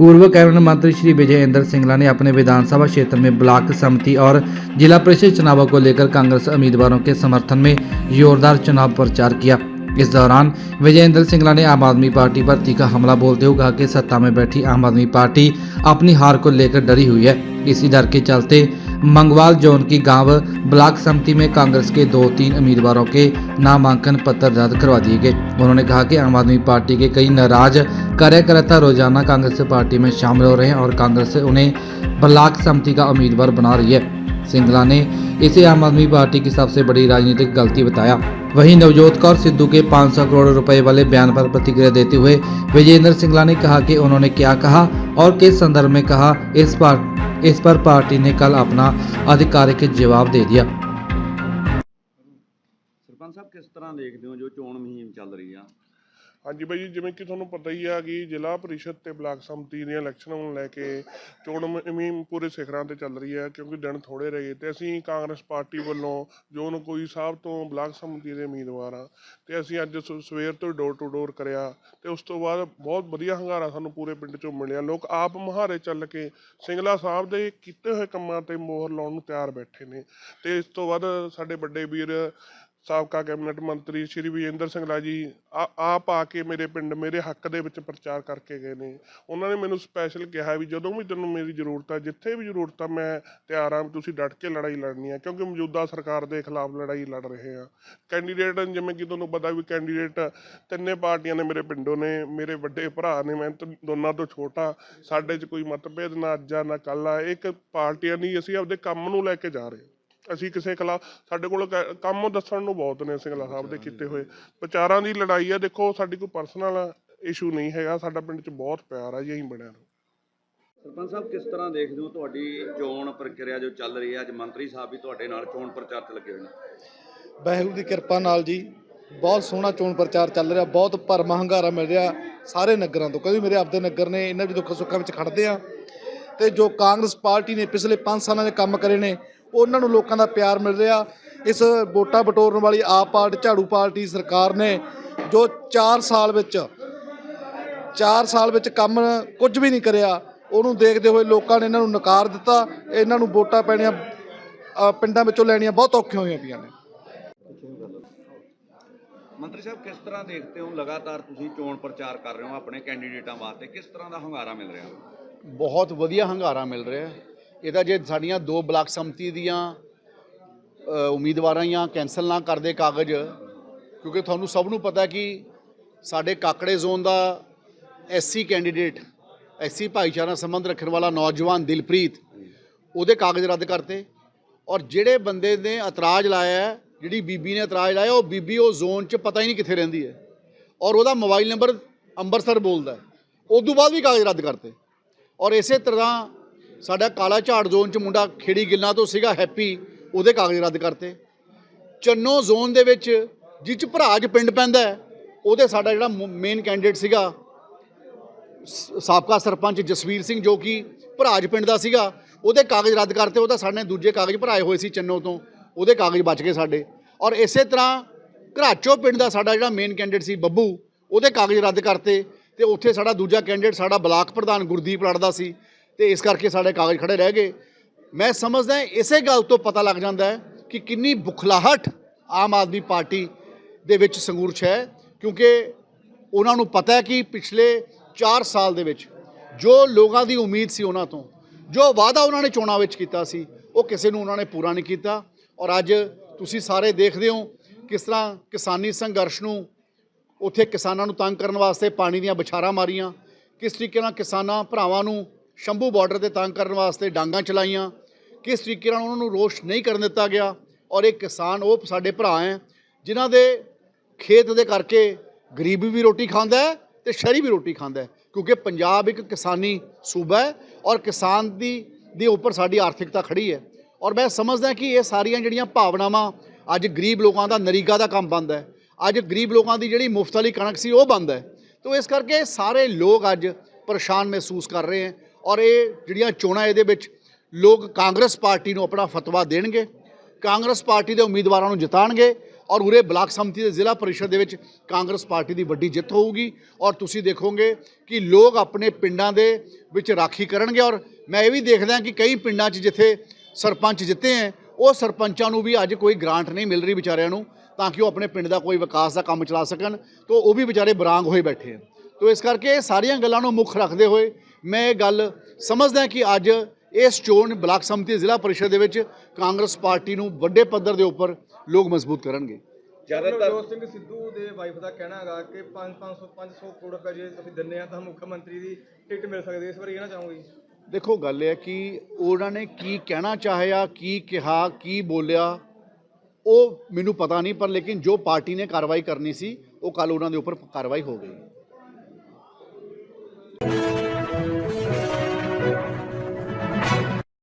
पूर्व कैबिनेट मंत्री श्री विजय इंद्र सिंगला ने अपने विधानसभा क्षेत्र में ब्लॉक समिति और जिला परिषद चुनावों को लेकर कांग्रेस उम्मीदवारों के समर्थन में जोरदार चुनाव प्रचार किया। इस दौरान विजय इंद्र सिंगला ने आम आदमी पार्टी पर तीखा हमला बोलते हुए कहा कि सत्ता में बैठी आम आदमी पार्टी अपनी हार को लेकर डरी हुई है। इसी डर के चलते मंगवाल जोन की गाँव ब्लॉक समिति में कांग्रेस के दो तीन उम्मीदवारों के नामांकन पत्र रद्द करवा दिए गए। उन्होंने कहा कि आम आदमी पार्टी के कई नाराज़ कार्यकर्ता रोज़ाना कांग्रेस पार्टी में शामिल हो रहे हैं और कांग्रेस उन्हें ब्लॉक समिति का उम्मीदवार बना रही है। सिंगला ने इसे आम आदमी पार्टी की सबसे बड़ी राजनीतिक गलती बताया। वहीं नवजोत कौर सिद्धू के 500 करोड़ रुपए वाले बयान पर प्रतिक्रिया देते हुए विजेंद्र सिंगला ने कहा कि उन्होंने क्या कहा और किस संदर्भ में कहा, इस पर इस पर पार्टी ने कल अपना आधिकारिक जवाब दे दिया ਸਰਪੰਚ ਸਾਹਿਬ ਕਿਸ ਤਰ੍ਹਾਂ ਦੇਖਦੇ ਹੋ ਜੋ ਚੋਣ ਮੁਹਿੰਮ ਚੱਲ ਰਹੀ ਆ ਹਾਂਜੀ ਬਾਈ ਜੀ, ਜਿਵੇਂ ਕਿ ਤੁਹਾਨੂੰ ਪਤਾ ਹੀ ਆ ਕਿ ਜ਼ਿਲ੍ਹਾ ਪਰਿਸ਼ਦ ਤੇ ਬਲਾਕ ਸੰਮਤੀ ਦੀਆਂ ਇਲੈਕਸ਼ਨਾਂ ਨੂੰ ਲੈ ਕੇ ਚੋਣ ਮੁਹਿੰਮ ਪੂਰੇ ਸਿਖਰਾਂ ਤੇ ਚੱਲ ਰਹੀ ਹੈ ਕਿਉਂਕਿ ਦਿਨ ਥੋੜੇ ਰਹੇ ਤੇ ਅਸੀਂ ਕਾਂਗਰਸ ਪਾਰਟੀ ਵੱਲੋਂ ਜੋ ਕੋਈ ਸਾਹਿਬ ਤੋਂ ਬਲਾਕ ਸੰਮਤੀ ਦੇ ਉਮੀਦਵਾਰ ਆ ਤੇ ਅਸੀਂ ਅੱਜ ਸ- ਸਵੇਰ ਤੋਂ ਡੋਰ ਟੂ ਡੋਰ ਕਰਿਆ ਤੇ ਉਸ ਤੋਂ ਬਾਅਦ ਬਹੁਤ ਵਧੀਆ ਹੰਗਾਰਾ ਸਾਨੂੰ ਪੂਰੇ ਪਿੰਡ ਚੋਂ ਮਿਲਿਆ ਲੋਕ ਆਪ ਮੁਹਾਰੇ ਚੱਲ ਕੇ ਸਿੰਗਲਾ ਸਾਹਿਬ ਦੇ ਕੀਤੇ ਹੋਏ ਕੰਮਾਂ ਤੇ ਮੋਹਰ ਲਾਉਣ ਨੂੰ ਤਿਆਰ ਬੈਠੇ ਨੇ ਤੇ ਇਸ ਤੋਂ ਬਾਅਦ ਸਾਡੇ ਵੱਡੇ ਵੀਰ ਸਾਬਕਾ ਕੈਬਨਿਟ ਮੰਤਰੀ ਸ਼੍ਰੀ ਵਿਜੇਂਦਰ ਸਿੰਘਲਾ ਜੀ, ਆ- ਆਪ ਆ ਕੇ ਮੇਰੇ ਪਿੰਡ ਮੇਰੇ ਹੱਕ ਦੇ ਵਿੱਚ ਪ੍ਰਚਾਰ ਕਰਕੇ ਗਏ ਨੇ। ਉਹਨਾਂ ਨੇ ਮੈਨੂੰ ਸਪੈਸ਼ਲ ਕਿਹਾ ਵੀ ਜਦੋਂ ਵੀ ਤੈਨੂੰ ਮੇਰੀ ਜ਼ਰੂਰਤ ਆ, ਜਿੱਥੇ ਵੀ ਜ਼ਰੂਰਤ ਆ, ਮੈਂ ਤਿਆਰ ਹਾਂ ਤੁਸੀਂ ਡਟ ਕੇ ਲੜਾਈ ਲੜਨੀ ਆ, ਕਿਉਂਕਿ ਮੌਜੂਦਾ ਸਰਕਾਰ ਦੇ ਖਿਲਾਫ ਲੜਾਈ ਲੜ ਰਹੇ ਆ। ਕੈਂਡੀਡੇਟ ਜਿਵੇਂ ਕਿ ਤੁਹਾਨੂੰ ਪਤਾ ਵੀ ਕੈਂਡੀਡੇਟ ਤਿੰਨੇ ਪਾਰਟੀਆਂ ਨੇ ਮੇਰੇ ਪਿੰਡੋਂ ਨੇ, ਮੇਰੇ ਵੱਡੇ ਭਰਾ ਨੇ, ਮੈਂ ਤਾਂ ਦੋਨਾਂ ਤੋਂ ਛੋਟਾ, ਸਾਡੇ 'ਚ ਕੋਈ ਮਤਭੇਦ ਨਾ ਅੱਜ ਆ, ਨਾ ਕੱਲ ਆ, ਇੱਕ ਪਾਰਟੀਆਂ ਨਹੀਂ ਅਸੀਂ ਆਪਦੇ ਕੰਮ ਨੂੰ ਲੈ ਕੇ ਜਾ ਰਹੇ ਅਸੀਂ ਕਿਸੇ ਖਿਲਾਫ ਸਾਡੇ ਕੋਲ ਕ- ਕੰਮ ਦੱਸਣ ਨੂੰ ਬਹੁਤ ਨੇ ਸਿੰਗਲਾ ਸਾਹਿਬ ਦੇ ਕੀਤੇ ਹੋਏ। ਵਿਚਾਰਾਂ ਦੀ ਲੜਾਈ ਆ ਦੇਖੋ ਸਾਡੀ ਕੋਈ ਪਰਸਨਲ ਇਸ਼ੂ ਨਹੀਂ ਹੈਗਾ ਸਾਡਾ ਪਿੰਡ 'ਚ ਬਹੁਤ ਪਿਆਰ ਆ ਜੀ ਅਸੀਂ ਬਣਿਆ ਰਹੋ ਸਰਪੰਚ ਸਾਹਿਬ ਕਿਸ ਤਰ੍ਹਾਂ ਦੇਖਦੇ ਹੋ ਤੁਹਾਡੀ ਚੋਣ ਪ੍ਰਕਿਰਿਆ ਜੋ ਚੱਲ ਰਹੀ ਹੈ ਅੱਜ ਮੰਤਰੀ ਸਾਹਿਬ ਵੀ ਤੁਹਾਡੇ ਨਾਲ ਚੋਣ ਪ੍ਰਚਾਰ 'ਚ ਲੱਗੇ ਹੋਏ ਨੇ। ਵਾਹਿਗੁਰੂ ਦੀ ਕਿਰਪਾ ਨਾਲ ਜੀ ਬਹੁਤ ਸੋਹਣਾ ਚੋਣ ਪ੍ਰਚਾਰ ਚੱਲ ਰਿਹਾ ਬਹੁਤ ਭਰਮਾ ਹੰਗਾਰਾ ਮਿਲ ਰਿਹਾ ਸਾਰੇ ਨਗਰਾਂ ਤੋਂ। ਕਿਉਂਕਿ ਮੇਰੇ ਆਪਦੇ ਨਗਰ ਨੇ ਇਹਨਾਂ ਵੀ ਦੁੱਖ ਸੁੱਖਾਂ ਵਿੱਚ ਖੜਦੇ ਆ। ਤੇ ਜੋ ਕਾਂਗਰਸ ਪਾਰਟੀ ਨੇ ਪਿਛਲੇ 5 ਸਾਲਾਂ ਦੇ ਕੰਮ ਕਰੇ ਨੇ ਉਹਨਾਂ ਨੂੰ ਲੋਕਾਂ ਦਾ ਪਿਆਰ ਮਿਲ ਰਿਹਾ। ਇਸ ਵੋਟਾਂ ਬਟੋਰਨ ਵਾਲੀ ਆਪ ਪਾਰਟੀ ਝਾੜੂ ਪਾਰਟੀ ਸਰਕਾਰ ਨੇ ਜੋ 4 ਸਾਲ ਵਿੱਚ 4 ਸਾਲ ਵਿੱਚ ਕੰਮ ਕੁਝ ਵੀ ਨਹੀਂ ਕਰਿਆ ਉਹਨੂੰ ਦੇਖਦੇ ਹੋਏ ਲੋਕਾਂ ਨੇ ਇਹਨਾਂ ਨੂੰ ਨਕਾਰ ਦਿੱਤਾ। ਇਹਨਾਂ ਨੂੰ ਵੋਟਾਂ ਪੈਣੀਆਂ ਪਿੰਡਾਂ ਵਿੱਚੋਂ ਲੈਣੀਆਂ ਬਹੁਤ ਔਖੀਆਂ ਹੋਈਆਂ ਪਈਆਂ ਨੇ। ਮੰਤਰੀ ਸਾਹਿਬ ਕਿਸ ਤਰ੍ਹਾਂ ਦੇਖਦੇ ਹੋ ਲਗਾਤਾਰ ਤੁਸੀਂ ਚੋਣ ਪ੍ਰਚਾਰ ਕਰ ਰਹੇ ਹੋ ਆਪਣੇ ਕੈਂਡੀਡੇਟਾਂ ਵਾਸਤੇ? ਕਿਸ ਤਰ੍ਹਾਂ ਦਾ ਹੰਗਾਰਾ ਮਿਲ ਰਿਹਾ? ਬਹੁਤ ਵਧੀਆ ਹੰਗਾਰਾ ਮਿਲ ਰਿਹਾ। ਹੈ ਇਹਦਾ ਜੇ ਸਾਡੀਆਂ ਦੋ ਬਲਾਕ ਸੰਮਤੀ ਦੀਆਂ ਉਮੀਦਵਾਰਾਂ ਜਾਂ ਕੈਂਸਲ ਨਾ ਕਰਦੇ ਕਾਗਜ਼, ਕਿਉਂਕਿ ਤੁਹਾਨੂੰ ਸਭ ਨੂੰ ਪਤਾ ਕਿ ਸਾਡੇ ਕਾਕੜੇ ਜ਼ੋਨ ਦਾ ਐਸਸੀ ਕੈਂਡੀਡੇਟ ਐਸਸੀ ਭਾਈਚਾਰਾ ਸੰਬੰਧ ਰੱਖਣ ਵਾਲਾ ਨੌਜਵਾਨ ਦਿਲਪ੍ਰੀਤ, ਉਹਦੇ ਕਾਗਜ਼ ਰੱਦ ਕਰਤੇ। ਔਰ ਜਿਹੜੇ ਬੰਦੇ ਨੇ ਇਤਰਾਜ਼ ਲਾਇਆ ਜਿਹੜੀ ਬੀਬੀ ਨੇ ਇਤਰਾਜ਼ ਲਾਇਆ, ਉਹ ਬੀਬੀ ਉਹ ਜ਼ੋਨ 'ਚ ਪਤਾ ਹੀ ਨਹੀਂ ਕਿੱਥੇ ਰਹਿੰਦੀ ਹੈ। ਔਰ ਉਹਦਾ ਮੋਬਾਈਲ ਨੰਬਰ ਅੰਮ੍ਰਿਤਸਰ ਬੋਲਦਾ ਹੈ। ਤੋਂ ਬਾਅਦ ਵੀ ਕਾਗਜ਼ ਰੱਦ ਕਰਤੇ। ਔਰ ਇਸੇ ਤਰ੍ਹਾਂ ਸਾਡਾ ਕਾਲਾ ਝਾੜ ਜ਼ੋਨ ਚ ਮੁੰਡਾ ਖੇੜੀ ਗਿੱਲਾਂ ਤੋਂ ਸੀਗਾ ਹੈਪੀ, ਉਹਦੇ ਕਾਗਜ਼ ਰੱਦ ਕਰਤੇ। ਚੰਨੋ ਜ਼ੋਨ ਦੇ ਵਿੱਚ ਜਿਸ 'ਚ ਭਰਾਜ ਪਿੰਡ ਪੈਂਦਾ ਉਹਦੇ ਸਾਡਾ ਜਿਹੜਾ ਮੇਨ ਕੈਂਡੀਡੇਟ ਸੀਗਾ, ਸ- ਸਾਬਕਾ ਸਰਪੰਚ ਜਸਵੀਰ ਸਿੰਘ ਜੋ ਕਿ ਭਰਾਜ ਪਿੰਡ ਦਾ ਸੀਗਾ, ਉਹਦੇ ਕਾਗਜ਼ ਰੱਦ ਕਰਤੇ ਉਹਦਾ ਸਾਡੇ ਦੂਜੇ ਕਾਗਜ਼ ਭਰਾਏ ਹੋਏ ਸੀ ਚੰਨੋ ਤੋਂ, ਉਹਦੇ ਕਾਗਜ਼ ਬਚ ਗਏ ਸਾਡੇ। ਔਰ ਇਸੇ ਤਰ੍ਹਾਂ ਘਰਾਚੋ ਪਿੰਡ ਦਾ ਸਾਡਾ ਜਿਹੜਾ ਮੇਨ ਕੈਂਡੀਡੇਟ ਸੀ ਬੱਬੂ, ਉਹਦੇ ਕਾਗਜ਼ ਰੱਦ ਕਰਤੇ, ਤੇ ਉੱਥੇ ਸਾਡਾ ਦੂਜਾ ਕੈਂਡੀਡੇਟ ਸਾਡਾ ਬਲਾਕ ਪ੍ਰਧਾਨ ਗੁਰਦੀਪ ਲੜਦਾ ਸੀ। ਤੇ ਇਸ ਕਰਕੇ ਸਾਡੇ ਕਾਗਜ਼ ਖੜੇ ਰਹਿ ਗਏ। ਮੈਂ ਸਮਝਦਾ ਇਸੇ ਗੱਲ ਤੋਂ ਪਤਾ ਲੱਗ ਜਾਂਦਾ ਹੈ ਕਿ ਕਿੰਨੀ ਬੁਖਲਾਹਟ ਆਮ ਆਦਮੀ ਪਾਰਟੀ ਦੇ ਵਿੱਚ ਸੰਗੂਰਛ ਹੈ, ਕਿਉਂਕਿ ਉਹਨਾਂ ਨੂੰ ਪਤਾ ਹੈ ਕਿ ਪਿਛਲੇ 4 ਸਾਲ ਦੇ ਵਿੱਚ ਜੋ ਲੋਕਾਂ ਦੀ ਉਮੀਦ ਸੀ ਉਹਨਾਂ ਤੋਂ, ਜੋ ਵਾਅਦਾ ਉਹਨਾਂ ਨੇ ਚੋਣਾਂ ਵਿੱਚ ਕੀਤਾ ਸੀ, ਉਹ ਕਿਸੇ ਨੂੰ ਉਹਨਾਂ ਨੇ ਪੂਰਾ ਨਹੀਂ ਕੀਤਾ। ਔਰ ਅੱਜ ਤੁਸੀਂ ਸਾਰੇ ਦੇਖਦੇ ਹੋ ਕਿਸ ਤਰ੍ਹਾਂ ਕਿਸਾਨੀ ਸੰਘਰਸ਼ ਨੂੰ ਉੱਥੇ ਕਿਸਾਨਾਂ ਨੂੰ ਤੰਗ ਕਰਨ ਵਾਸਤੇ ਪਾਣੀ ਦੀਆਂ ਵਿਛਾਰਾਂ ਮਾਰੀਆਂ, ਕਿਸ ਤਰੀਕੇ ਨਾਲ ਕਿਸਾਨਾਂ ਭਰਾਵਾਂ ਨੂੰ ਸ਼ੰਭੂ ਬਾਰਡਰ ਤੇ ਤੰਗ ਕਰਨ ਵਾਸਤੇ ਡਾਂਗਾਂ ਚਲਾਈਆਂ। ਕਿਸ ਤਰੀਕੇ ਨਾਲ ਉਹਨਾਂ ਨੂੰ ਰੋਸ਼ ਨਹੀਂ ਕਰਨ ਦਿੱਤਾ ਗਿਆ ਔਰ ਇਹ ਕਿਸਾਨ ਉਹ ਸਾਡੇ ਭਰਾ ਹੈ, ਜਿਨ੍ਹਾਂ ਦੇ ਖੇਤ ਦੇ ਕਰਕੇ ਗਰੀਬ ਵੀ ਰੋਟੀ ਖਾਂਦਾ ਹੈ ਤੇ ਸ਼ਹਿਰੀ ਵੀ ਰੋਟੀ ਖਾਂਦਾ ਹੈ, ਕਿਉਂਕਿ ਪੰਜਾਬ ਇੱਕ ਕਿਸਾਨੀ ਸੂਬਾ ਹੈ ਔਰ ਕਿਸਾਨ ਦੀ, ਦੇ ਉੱਪਰ ਸਾਡੀ ਆਰਥਿਕਤਾ ਖੜੀ ਹੈ। ਔਰ ਮੈਂ ਸਮਝਦਾ ਕਿ ਇਹ ਸਾਰੀਆਂ ਜਿਹੜੀਆਂ ਭਾਵਨਾਵਾਂ ਅੱਜ ਗਰੀਬ ਲੋਕਾਂ ਦਾ ਨਰੀਗਾ ਦਾ ਕੰਮ ਬੰਦ ਹੈ। ਅੱਜ ਗਰੀਬ ਲੋਕਾਂ ਦੀ ਜਿਹੜੀ ਮੁਫਤ ਵਾਲੀ ਕਣਕ ਸੀ ਉਹ ਬੰਦ ਹੈ। ਤੋ ਇਸ ਕਰਕੇ ਸਾਰੇ ਲੋਕ ਅੱਜ ਪਰੇਸ਼ਾਨ ਮਹਿਸੂਸ ਕਰ ਰਹੇ ਹਨ ਔਰ ਇਹ ਜਿਹੜੀਆਂ ਚੋਣਾਂ ਇਹਦੇ ਵਿੱਚ, ਲੋਕ ਕਾਂਗਰਸ ਪਾਰਟੀ ਨੂੰ ਆਪਣਾ ਫਤਵਾ ਦੇਣਗੇ, ਕਾਂਗਰਸ ਪਾਰਟੀ ਦੇ ਉਮੀਦਵਾਰਾਂ ਨੂੰ ਜਿਤਾਣਗੇ ਔਰ ਉਰੇ ਬਲਾਕ ਸਮਿਤੀ ਦੇ ਜ਼ਿਲ੍ਹਾ ਪਰਿਸ਼ਦ ਦੇ ਵਿੱਚ ਕਾਂਗਰਸ ਪਾਰਟੀ ਦੀ ਵੱਡੀ ਜਿੱਤ ਹੋਊਗੀ। ਔਰ ਤੁਸੀਂ ਦੇਖੋਗੇ ਕਿ ਲੋਕ ਆਪਣੇ ਪਿੰਡਾਂ ਦੇ ਵਿੱਚ ਰਾਖੀ ਕਰਨਗੇ ਔਰ ਮੈਂ ਇਹ ਵੀ ਦੇਖਦਾ ਕਿ ਕਈ ਪਿੰਡਾਂ 'ਚ ਜਿੱਥੇ ਸਰਪੰਚ ਜਿੱਤੇ ਹੈ, ਉਹ ਸਰਪੰਚਾਂ ਨੂੰ ਵੀ ਅੱਜ ਕੋਈ ਗ੍ਰਾਂਟ ਨਹੀਂ ਮਿਲ ਰਹੀ ਵਿਚਾਰਿਆਂ ਨੂੰ, ਤਾਂ ਕਿ ਉਹ ਆਪਣੇ ਪਿੰਡ ਦਾ ਕੋਈ ਵਿਕਾਸ ਦਾ ਕੰਮ ਚਲਾ ਸਕਣ, ਤੋਂ ਉਹ ਵੀ ਵਿਚਾਰੇ ਬਰਾਂਗ ਹੋਏ ਬੈਠੇ ਹਨ ਤੋ ਇਸ ਕਰਕੇ ਇਹ ਸਾਰੀਆਂ ਗੱਲਾਂ ਨੂੰ ਮੁੱਖ ਰੱਖਦੇ ਹੋਏ ਮੈਂ ਇਹ ਗੱਲ ਸਮਝਦਾ ਕਿ ਅੱਜ ਇਸ ਚੋਣ ਬਲਾਕ ਸੰਮਤੀ ਜ਼ਿਲ੍ਹਾ ਪਰਿਸ਼ਦ ਦੇ ਵਿੱਚ ਕਾਂਗਰਸ ਪਾਰਟੀ ਨੂੰ ਵੱਡੇ ਪੱਧਰ ਦੇ ਉੱਪਰ ਲੋਕ ਮਜ਼ਬੂਤ ਕਰਨਗੇ। ਜ਼ਿਆਦਾਤਰ ਨਵਜੋਤ ਸਿੰਘ ਸਿੱਧੂ ਦੇ ਵਾਈਫ ਦਾ ਕਹਿਣਾ ਹੈਗਾ ਕਿ 5 500 500 ਕਰੋੜ ਰੁਪਏ ਜੇ ਤੁਸੀਂ ਦਿੰਦੇ ਆ ਤਾਂ ਮੁੱਖ ਮੰਤਰੀ ਦੀ ਟਿਕਟ ਮਿਲ ਸਕਦੀ ਹੈ। ਇਸ ਬਾਰੇ ਕਹਿਣਾ ਚਾਹੂੰਗੀ? ਦੇਖੋ ਗੱਲ ਇਹ ਹੈ ਕਿ ਉਹਨਾਂ ਨੇ ਕੀ ਕਹਿਣਾ ਚਾਹਿਆ ਕੀ ਕਿਹਾ ਕੀ ਬੋਲਿਆ ਉਹ ਮੈਨੂੰ ਪਤਾ ਨਹੀਂ ਪਰ ਲੇਕਿਨ ਜੋ ਪਾਰਟੀ ਨੇ ਕਾਰਵਾਈ ਕਰਨੀ ਸੀ ਉਹ ਕੱਲ ਉਹਨਾਂ ਦੇ ਉੱਪਰ ਕਾਰਵਾਈ ਹੋ ਗਈ।